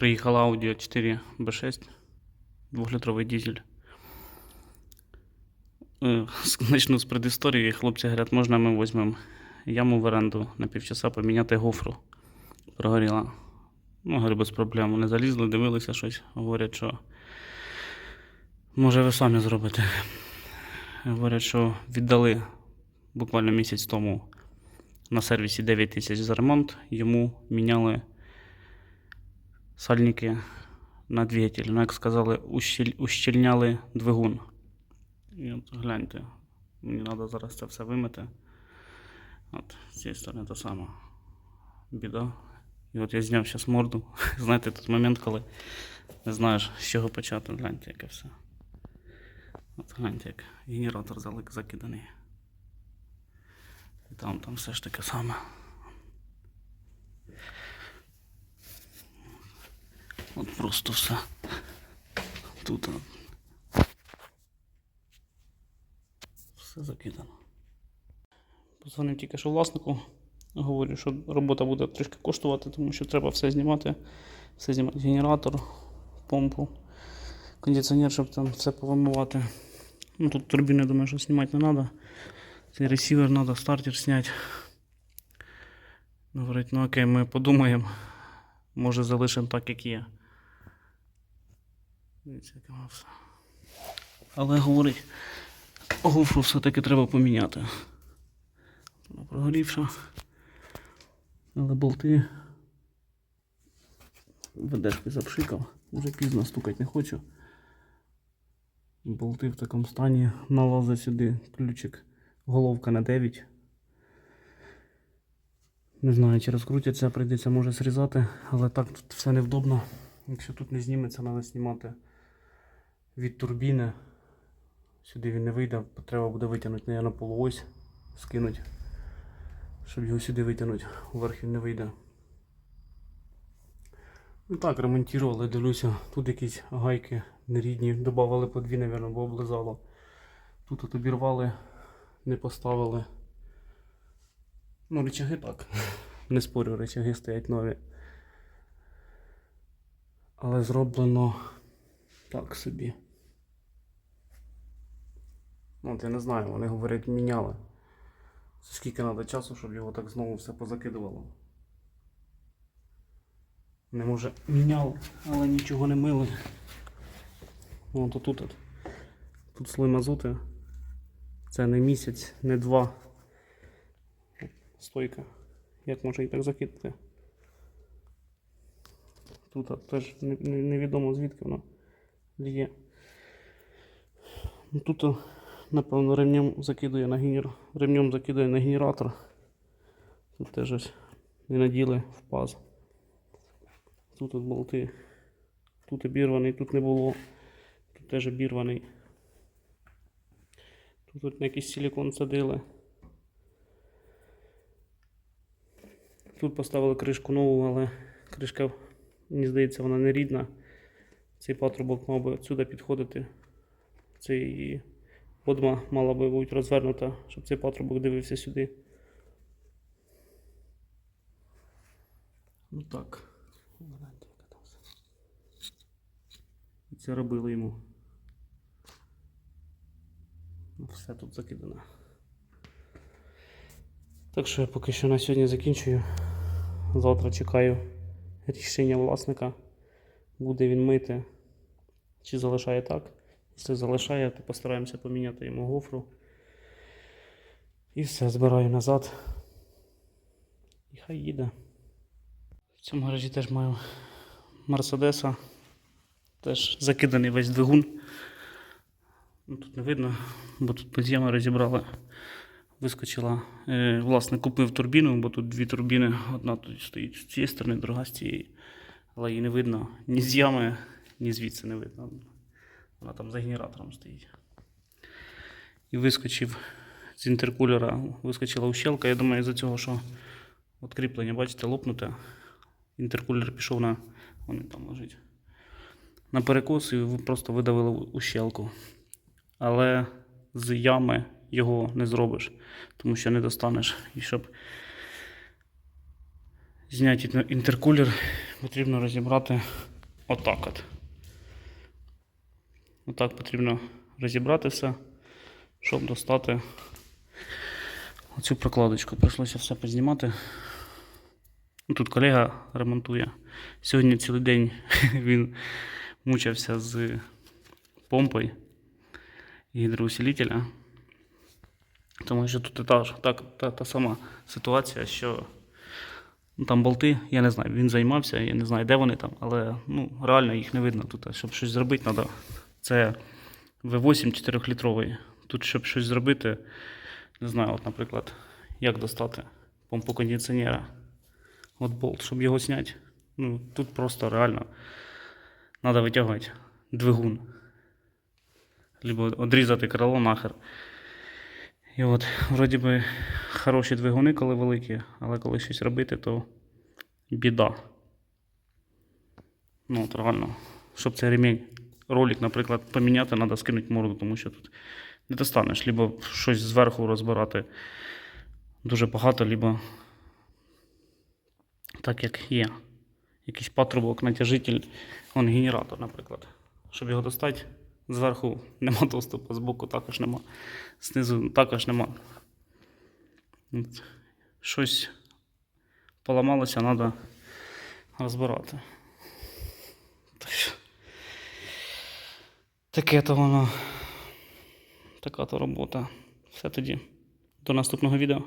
Приїхала Audi 4 B6, 2-літровий дизель. Е, Начну з предісторії. Хлопці говорять, можна ми візьмемо яму в оренду на півчаса поміняти гофру. Прогоріла. Ну, говорю, без проблем. Вони залізли, дивилися щось. Говорять, що може ви самі зробите. Говорять, що віддали буквально місяць тому на сервісі 9 тисяч за ремонт. Йому міняли сальники на двигатель. Ну, як сказали, ущель, ущільняли двигун. І от гляньте, мені треба зараз це все вимити. От, з цієї сторони та сама біда. І от я зняв зараз морду. Знаєте, тут момент, коли не знаєш, з чого почати. Гляньте, яке все. От гляньте, як генератор закиданий. І там, там все ж таке саме. От просто все. Тут все закидано. Позвонив тільки що власнику. Говорю, що робота буде трішки коштувати, тому що треба все знімати. Все знімати генератор, помпу, кондиціонер, щоб там все повимивати. Ну тут турбіни, думаю, що знімати не треба. Цей ресівер треба, стартер зняти. Говорить, ну окей, ми подумаємо. Може залишимо так, як є. Але говорить, гофру все-таки треба поміняти. Вона прогорівша. Але болти ведешки запшикав. Вже пізно стукати не хочу. Болти в такому стані. Налазить сюди ключик. Головка на 9. Не знаю, чи розкрутяться, прийдеться може зрізати, але так тут все невдобно. Якщо тут не зніметься, треба знімати від турбіни. Сюди він не вийде, треба буде витягнути, наверное, полуось, скинути, щоб його сюди витягнути, вверх він не вийде. Ну так, ремонтували, дивлюся, тут якісь гайки нерідні, додавали по дві, мабуть, бо облизало. Тут от обірвали, не поставили. Ну, речаги так. Не спорю, речаги стоять нові. Але зроблено так собі. Ну, От я не знаю, вони говорять, міняли. Скільки треба часу, щоб його так знову все позакидувало. Не може міняли, але нічого не мили. От отут. От. Тут слой мазути. Це не місяць, не два. Стойка. Як може її так закидати? Тут от теж не- не- невідомо звідки воно ліє. Ну, Тут, о, напевно, ремнем закидує на генер... ремнем закидує на генератор. Тут теж ось не наділи в паз. Тут от болти. Тут обірваний, тут не було. Тут теж обірваний. Тут от на якийсь силикон садили. Тут поставили кришку нову, але кришка, мені здається, вона не рідна. Цей патрубок мав би сюди підходити. Цей подма мала би бути розвернута, щоб цей патрубок дивився сюди. Ну так. І це робили йому. Ну, Все тут закидано. Так що я поки що на сьогодні закінчую. Завтра чекаю рішення власника. Буде він мити. Чи залишає так. Якщо залишає, то постараємося поміняти йому гофру. І все, збираю назад. І хай їде. В цьому гаражі теж маю Мерседеса. Теж закиданий весь двигун. Ну, тут не видно, бо тут без ями розібрали. Вискочила. Е, власне, купив турбіну, бо тут дві турбіни. Одна тут стоїть з цієї сторони, друга з цієї. Але її не видно ні з ями, ні звідси не видно. Вона там за генератором стоїть. І вискочив з інтеркулера, вискочила ущелка. Я думаю, із-за цього, що от кріплення, бачите, лопнуте. Інтеркулер пішов на. Вони там лежить. На перекос і просто видавили ущелку. Але з ями його не зробиш, тому що не достанеш. І щоб зняти інтеркулер, потрібно розібрати Отак от. Отак потрібно розібрати все, щоб достати оцю прокладочку. Прийшлося все познімати. Ну, Тут колега ремонтує. Сьогодні цілий день він мучився з помпою гідроусилителя. Тому що тут і та, так, та, та сама ситуація, що ну, там болти, я не знаю, він займався, я не знаю, де вони там, але ну, реально їх не видно тут. Щоб щось зробити, треба. Це V8 4-літровий. Тут, щоб щось зробити, не знаю, от, наприклад, як достати помпу кондиціонера. От болт, щоб його зняти. Ну, тут просто реально треба витягувати двигун. Либо одрізати крило нахер. І от, вроді би, хороші двигуни, коли великі, але коли щось робити, то біда. Ну, от реально. Щоб цей ремінь, ролик, наприклад, поміняти, треба скинути морду, тому що тут не достанеш. Либо щось зверху розбирати дуже багато, либо так як є. Якийсь патрубок, натяжитель, он генератор, наприклад. Щоб його достати, зверху нема доступу, збоку також нема, знизу також нема. Щось поламалося, треба розбирати. Так що, Таке то воно. Така то робота. Все тоді. До наступного відео.